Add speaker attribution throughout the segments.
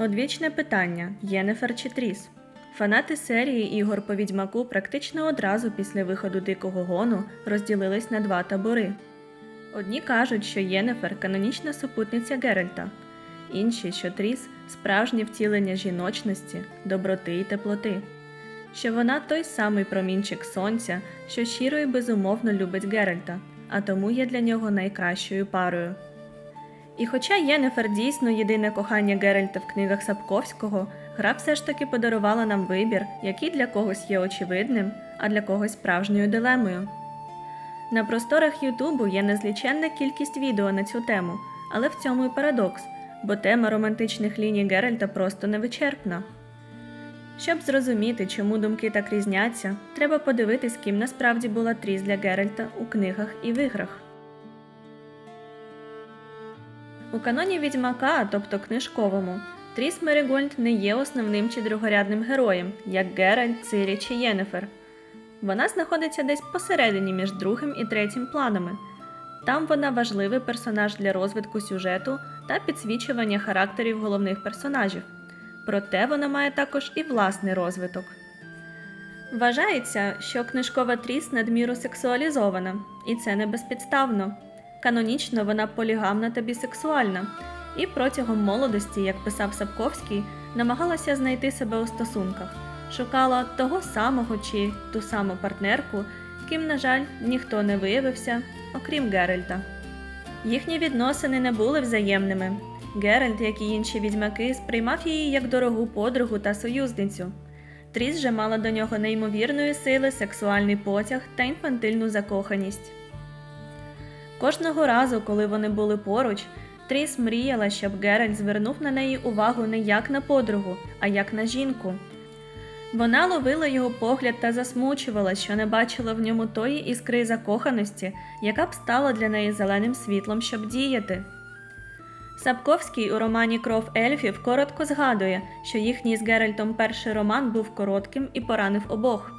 Speaker 1: Одвічне питання Єнефер чи Тріс? Фанати серії ігор по відьмаку практично одразу після виходу дикого гону розділились на два табори. Одні кажуть, що Єнефер канонічна супутниця Геральта, інші, що Тріс справжнє втілення жіночності, доброти і теплоти, що вона той самий промінчик сонця, що щиро і безумовно любить Геральта, а тому є для нього найкращою парою. І хоча Єнефер дійсно єдине кохання Геральта в книгах Сапковського, гра все ж таки подарувала нам вибір, який для когось є очевидним, а для когось справжньою дилемою. На просторах Ютубу є незліченна кількість відео на цю тему, але в цьому і парадокс, бо тема романтичних ліній Геральта просто невичерпна. Щоб зрозуміти, чому думки так різняться, треба подивитись, ким насправді була Тріс для Геральта у книгах і в іграх. У каноні Відьмака, тобто книжковому, Тріс Меригольд не є основним чи другорядним героєм, як Геральт, Цирі чи Єнефер. Вона знаходиться десь посередині між другим і третім планами. Там вона важливий персонаж для розвитку сюжету та підсвічування характерів головних персонажів. Проте вона має також і власний розвиток. Вважається, що книжкова Тріс надміру сексуалізована, і це не безпідставно. Канонічно вона полігамна та бісексуальна, і протягом молодості, як писав Сапковський, намагалася знайти себе у стосунках, шукала того самого чи ту саму партнерку, ким, на жаль, ніхто не виявився, окрім Геральта. Їхні відносини не були взаємними. Геральт, як і інші відьмаки, сприймав її як дорогу подругу та союзницю. Тріс же мала до нього неймовірної сили, сексуальний потяг та інфантильну закоханість. Кожного разу, коли вони були поруч, Тріс мріяла, щоб Геральт звернув на неї увагу не як на подругу, а як на жінку. Вона ловила його погляд та засмучувала, що не бачила в ньому тої іскри закоханості, яка б стала для неї зеленим світлом, щоб діяти. Сапковський у романі Кров ельфів коротко згадує, що їхній з Геральтом перший роман був коротким і поранив обох.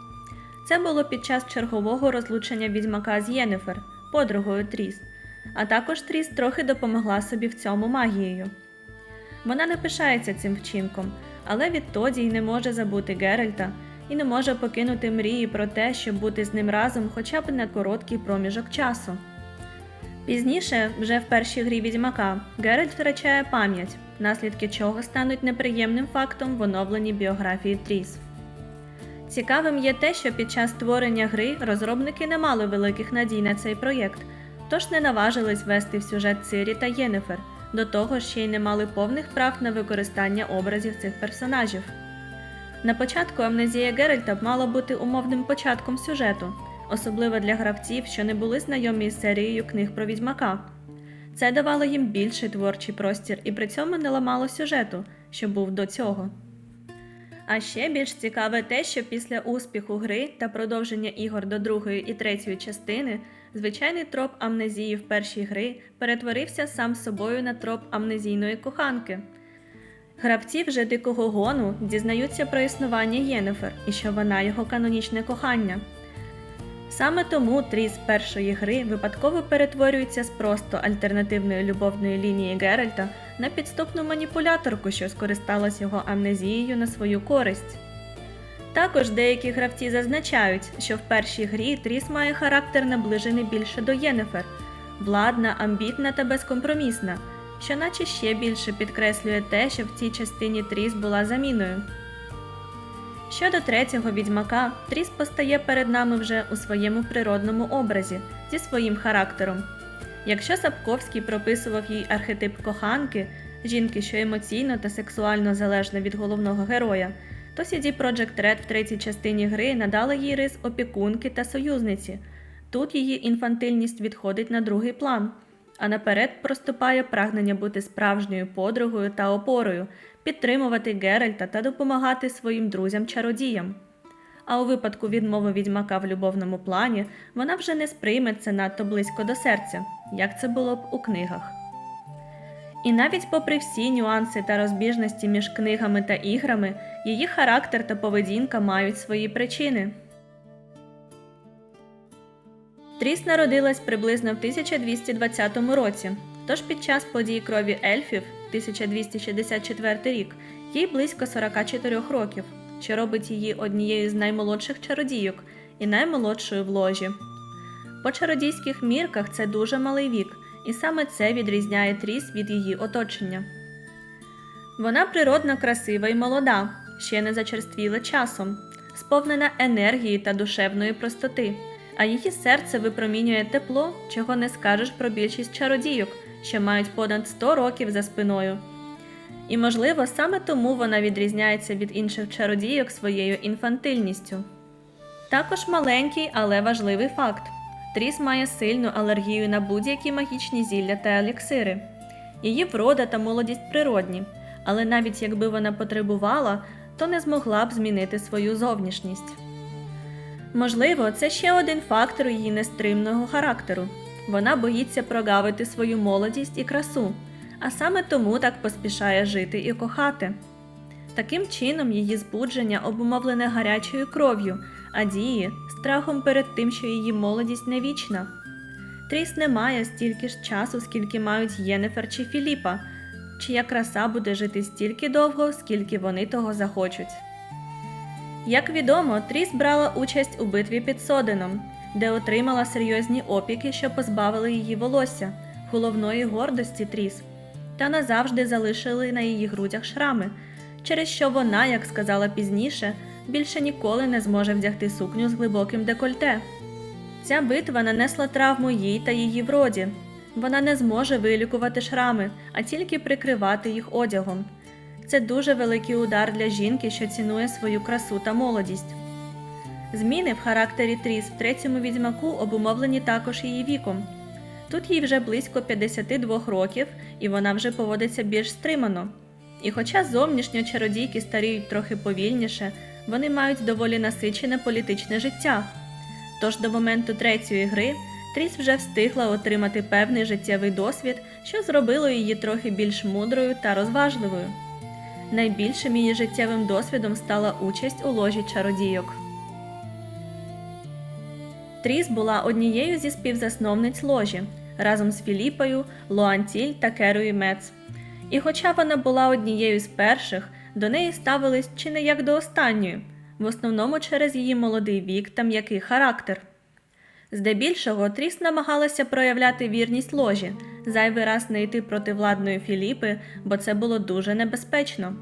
Speaker 1: Це було під час чергового розлучення відьмака з Єнефер, подругою Тріс, а також Тріс трохи допомогла собі в цьому магією. Вона не пишається цим вчинком, але відтоді й не може забути Геральта і не може покинути мрії про те, щоб бути з ним разом хоча б на короткий проміжок часу. Пізніше, вже в першій грі відьмака, Геральт втрачає пам'ять, наслідки чого стануть неприємним фактом в оновленій біографії Тріс. Цікавим є те, що під час створення гри розробники не мали великих надій на цей проєкт, тож не наважились ввести в сюжет Цирі та Єнефер, до того ж ще й не мали повних прав на використання образів цих персонажів. На початку амнезія Геральта мала бути умовним початком сюжету, особливо для гравців, що не були знайомі з серією книг про відьмака. Це давало їм більший творчий простір і при цьому не ламало сюжету, що був до цього. А ще більш цікаве те, що після успіху гри та продовження ігор до другої і третьої частини звичайний троп амнезії в першій гри перетворився сам собою на троп амнезійної коханки. Гравці вже дикого гону дізнаються про існування Єнефер і що вона його канонічне кохання. Саме тому Тріс першої гри випадково перетворюється з просто альтернативної любовної лінії Геральта на підступну маніпуляторку, що скористалась його амнезією на свою користь. Також деякі гравці зазначають, що в першій грі Тріс має характер наближений більше до Єнефер, владна, амбітна та безкомпромісна, що наче ще більше підкреслює те, що в цій частині Тріс була заміною. Щодо третього відьмака, Тріс постає перед нами вже у своєму природному образі зі своїм характером. Якщо Сапковський прописував їй архетип коханки, жінки, що емоційно та сексуально залежна від головного героя, то CD Projekt Red в третій частині гри надали їй рис опікунки та союзниці. Тут її інфантильність відходить на другий план, а наперед проступає прагнення бути справжньою подругою та опорою, підтримувати Геральта та допомагати своїм друзям-чародіям. А у випадку відмови відьмака в любовному плані вона вже не сприйме це надто близько до серця, як це було б у книгах. І навіть попри всі нюанси та розбіжності між книгами та іграми, її характер та поведінка мають свої причини. Тріс народилась приблизно в 1220 році, тож під час подій крові ельфів 1264 рік, їй близько 44 років, що робить її однією з наймолодших чародійок і наймолодшою в ложі. По чародійських мірках це дуже малий вік, і саме це відрізняє Тріс від її оточення. Вона природно красива і молода, ще не зачерствіла часом, сповнена енергії та душевної простоти, а її серце випромінює тепло, чого не скажеш про більшість чародійок, що мають понад 100 років за спиною. І, можливо, саме тому вона відрізняється від інших чародійок своєю інфантильністю. Також маленький, але важливий факт: Тріс має сильну алергію на будь-які магічні зілля та еліксири. Її врода та молодість природні, але навіть якби вона потребувала, то не змогла б змінити свою зовнішність. Можливо, це ще один фактор її нестримного характеру. Вона боїться прогавити свою молодість і красу, а саме тому так поспішає жити і кохати. Таким чином, її збудження обумовлене гарячою кров'ю, а дії страхом перед тим, що її молодість не вічна. Тріс не має стільки ж часу, скільки мають Єнефер чи Філіпа, чия краса буде жити стільки довго, скільки вони того захочуть. Як відомо, Тріс брала участь у битві під Соденом, де отримала серйозні опіки, що позбавили її волосся, головної гордості Тріс, та назавжди залишили на її грудях шрами, через що вона, як сказала пізніше, більше ніколи не зможе вдягти сукню з глибоким декольте. Ця битва нанесла травму їй та її вроді. Вона не зможе вилікувати шрами, а тільки прикривати їх одягом. Це дуже великий удар для жінки, що цінує свою красу та молодість. Зміни в характері Тріс в третьому відьмаку обумовлені також її віком. Тут їй вже близько 52 років, і вона вже поводиться більш стримано. І хоча зовнішньо чародійки старіють трохи повільніше, вони мають доволі насичене політичне життя. Тож до моменту третьої гри Тріс вже встигла отримати певний життєвий досвід, що зробило її трохи більш мудрою та розважливою. Найбільшим її життєвим досвідом стала участь у ложі чародійок. Тріс була однією зі співзасновниць ложі разом з Філіпою, Луантіль та Керою Мец. І хоча вона була однією з перших, до неї ставились чи не як до останньої, в основному через її молодий вік та м'який характер. Здебільшого Тріс намагалася проявляти вірність ложі, зайвий раз не йти проти владної Філіпи, бо це було дуже небезпечно.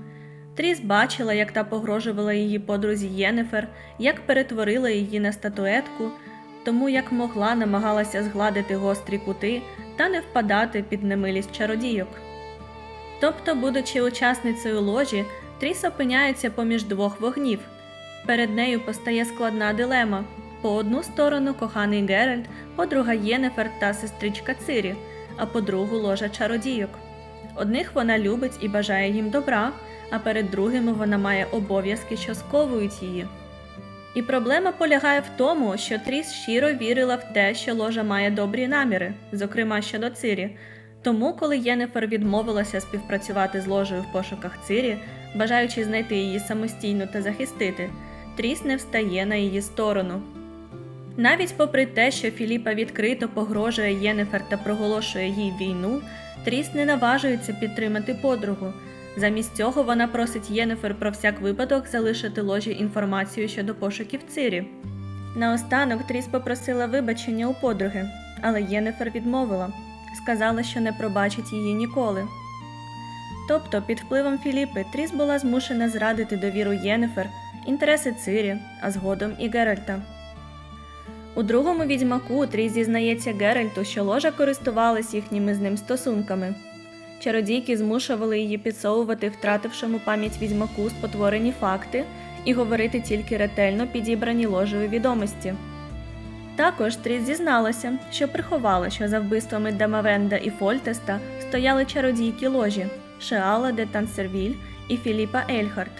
Speaker 1: Тріс бачила, як та погрожувала її подрузі Єнефер, як перетворила її на статуетку, тому як могла намагалася згладити гострі кути та не впадати під немилість чародійок. Тобто, будучи учасницею ложі, Тріс опиняється поміж двох вогнів. Перед нею постає складна дилема. По одну сторону коханий Геральт, подруга Єнефер та сестричка Цирі, а по другу ложа чародійок. Одних вона любить і бажає їм добра, а перед другими вона має обов'язки, що сковують її. І проблема полягає в тому, що Тріс щиро вірила в те, що ложа має добрі наміри, зокрема щодо Цирі. Тому, коли Єнефер відмовилася співпрацювати з ложею в пошуках Цирі, бажаючи знайти її самостійно та захистити, Тріс не встає на її сторону. Навіть попри те, що Філіпа відкрито погрожує Єнефер та проголошує їй війну, Тріс не наважується підтримати подругу. Замість цього вона просить Єнефер про всяк випадок залишити ложі інформацію щодо пошуків Цирі. Наостанок Тріс попросила вибачення у подруги, але Єнефер відмовила, сказала, що не пробачить її ніколи. Тобто, під впливом Філіпи Тріс була змушена зрадити довіру Єнефер, інтереси Цирі, а згодом і Геральта. У другому відьмаку Тріс зізнається Геральту, що ложа користувалась їхніми з ним стосунками. Чародійки змушували її підсовувати втратившому пам'ять відьмаку спотворені факти і говорити тільки ретельно підібрані ложею відомості. Також Тріс зізналася, що приховала, що за вбивствами Дамавенда і Фольтеста стояли чародійки ложі Шеала де Тансервіль і Філіпа Ельхарт.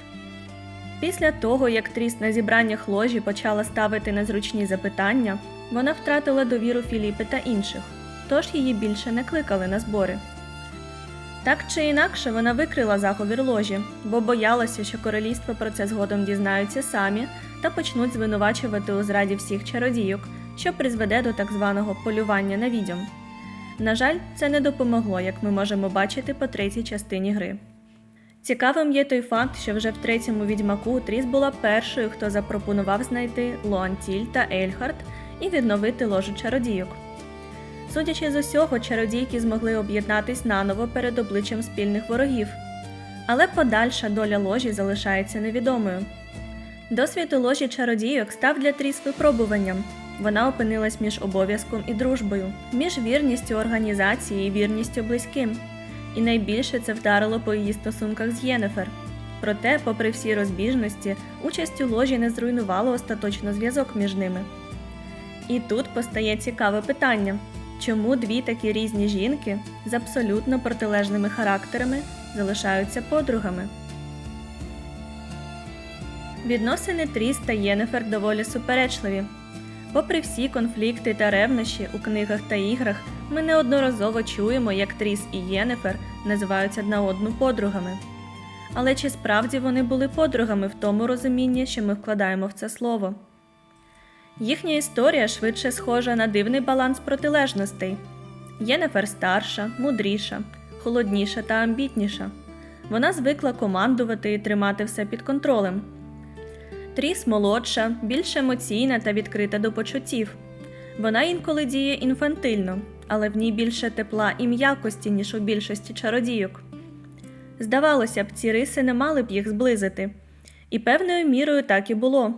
Speaker 1: Після того, як Тріс на зібраннях ложі почала ставити незручні запитання, вона втратила довіру Філіпи та інших, тож її більше не кликали на збори. Так чи інакше вона викрила заговір ложі, бо боялася, що королівство про це згодом дізнаються самі та почнуть звинувачувати у зраді всіх чародійок, що призведе до так званого полювання на відьом. На жаль, це не допомогло, як ми можемо бачити по третій частині гри. Цікавим є той факт, що вже в третьому відьмаку Тріс була першою, хто запропонував знайти Луантіль та Ельхард і відновити ложу чародійок. Судячи з усього, чародійки змогли об'єднатись наново перед обличчям спільних ворогів, але подальша доля ложі залишається невідомою. Досвід у ложі чародійок став для Тріс випробуванням. Вона опинилась між обов'язком і дружбою, між вірністю організації і вірністю близьким. І найбільше це вдарило по її стосунках з Єнефер. Проте, попри всі розбіжності, участь у ложі не зруйнувала остаточно зв'язок між ними. І тут постає цікаве питання: чому дві такі різні жінки з абсолютно протилежними характерами залишаються подругами? Відносини Тріс та Єнефер доволі суперечливі. Попри всі конфлікти та ревнощі у книгах та іграх, ми неодноразово чуємо, як Тріс і Єнефер називаються одна одну подругами. Але чи справді вони були подругами в тому розумінні, що ми вкладаємо в це слово? Їхня історія швидше схожа на дивний баланс протилежностей. Єнефер старша, мудріша, холодніша та амбітніша. Вона звикла командувати і тримати все під контролем. Тріс молодша, більш емоційна та відкрита до почуттів. Вона інколи діє інфантильно, але в ній більше тепла і м'якості, ніж у більшості чародійок. Здавалося б, ці риси не мали б їх зблизити. І певною мірою так і було.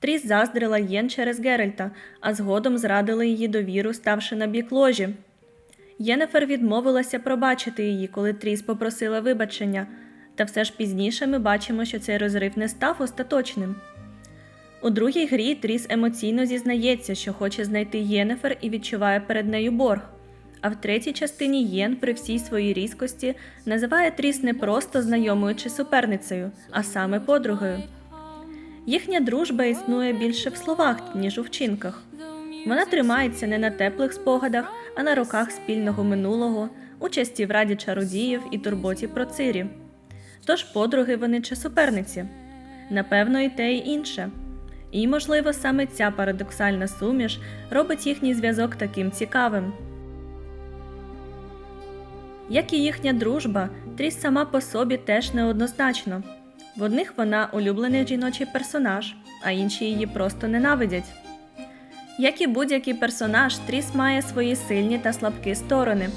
Speaker 1: Тріс заздрила Єн через Геральта, а згодом зрадила її довіру, ставши на бік ложі. Єнефер відмовилася пробачити її, коли Тріс попросила вибачення, та все ж пізніше ми бачимо, що цей розрив не став остаточним. У другій грі Тріс емоційно зізнається, що хоче знайти Єнефер і відчуває перед нею борг. А в третій частині Єн при всій своїй різкості називає Тріс не просто знайомою чи суперницею, а саме подругою. Їхня дружба існує більше в словах, ніж у вчинках. Вона тримається не на теплих спогадах, а на роках спільного минулого, участі в раді чародіїв і турботі про цирі. Тож подруги вони чи суперниці? Напевно, і те, і інше. І, можливо, саме ця парадоксальна суміш робить їхній зв'язок таким цікавим. Як і їхня дружба, Тріс сама по собі теж неоднозначно. В одних вона улюблений жіночий персонаж, а інші її просто ненавидять. Як і будь-який персонаж, Тріс має свої сильні та слабкі сторони.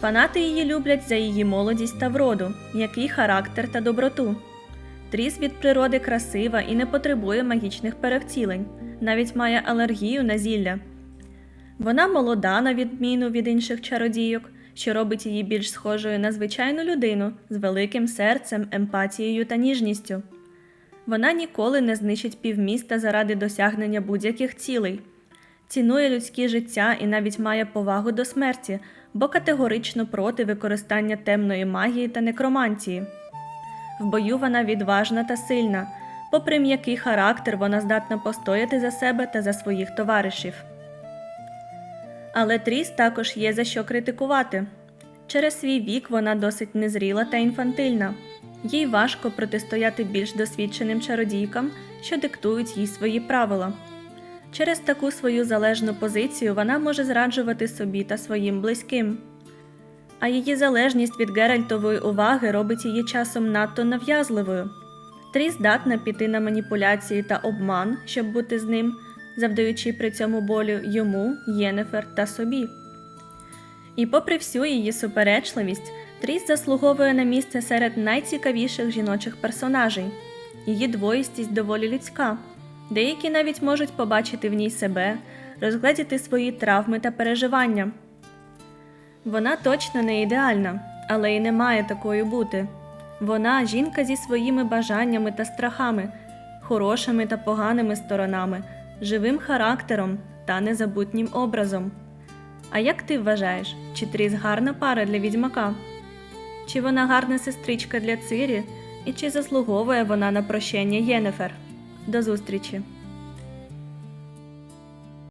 Speaker 1: Фанати її люблять за її молодість та вроду, м'який характер та доброту. Тріс від природи красива і не потребує магічних перевтілень, навіть має алергію на зілля. Вона молода, на відміну від інших чародійок, що робить її більш схожою на звичайну людину з великим серцем, емпатією та ніжністю. Вона ніколи не знищить півміста заради досягнення будь-яких цілей, цінує людське життя і навіть має повагу до смерті, бо категорично проти використання темної магії та некромантії. В бою вона відважна та сильна. Попри м'який характер, вона здатна постояти за себе та за своїх товаришів. Але Тріс також є за що критикувати. Через свій вік вона досить незріла та інфантильна. Їй важко протистояти більш досвідченим чародійкам, що диктують їй свої правила. Через таку свою залежну позицію вона може зраджувати собі та своїм близьким. А її залежність від Геральтової уваги робить її часом надто нав'язливою. Тріс здатна піти на маніпуляції та обман, щоб бути з ним, завдаючи при цьому болю йому, Єнефер та собі. І попри всю її суперечливість, Тріс заслуговує на місце серед найцікавіших жіночих персонажей. Її двоїстість доволі людська. Деякі навіть можуть побачити в ній себе, розгледіти свої травми та переживання. Вона точно не ідеальна, але й не має такою бути. Вона жінка зі своїми бажаннями та страхами, хорошими та поганими сторонами, живим характером та незабутнім образом. А як ти вважаєш, чи Тріс гарна пара для відьмака? Чи вона гарна сестричка для Цирі, і чи заслуговує вона на прощення Єнефер? До зустрічі!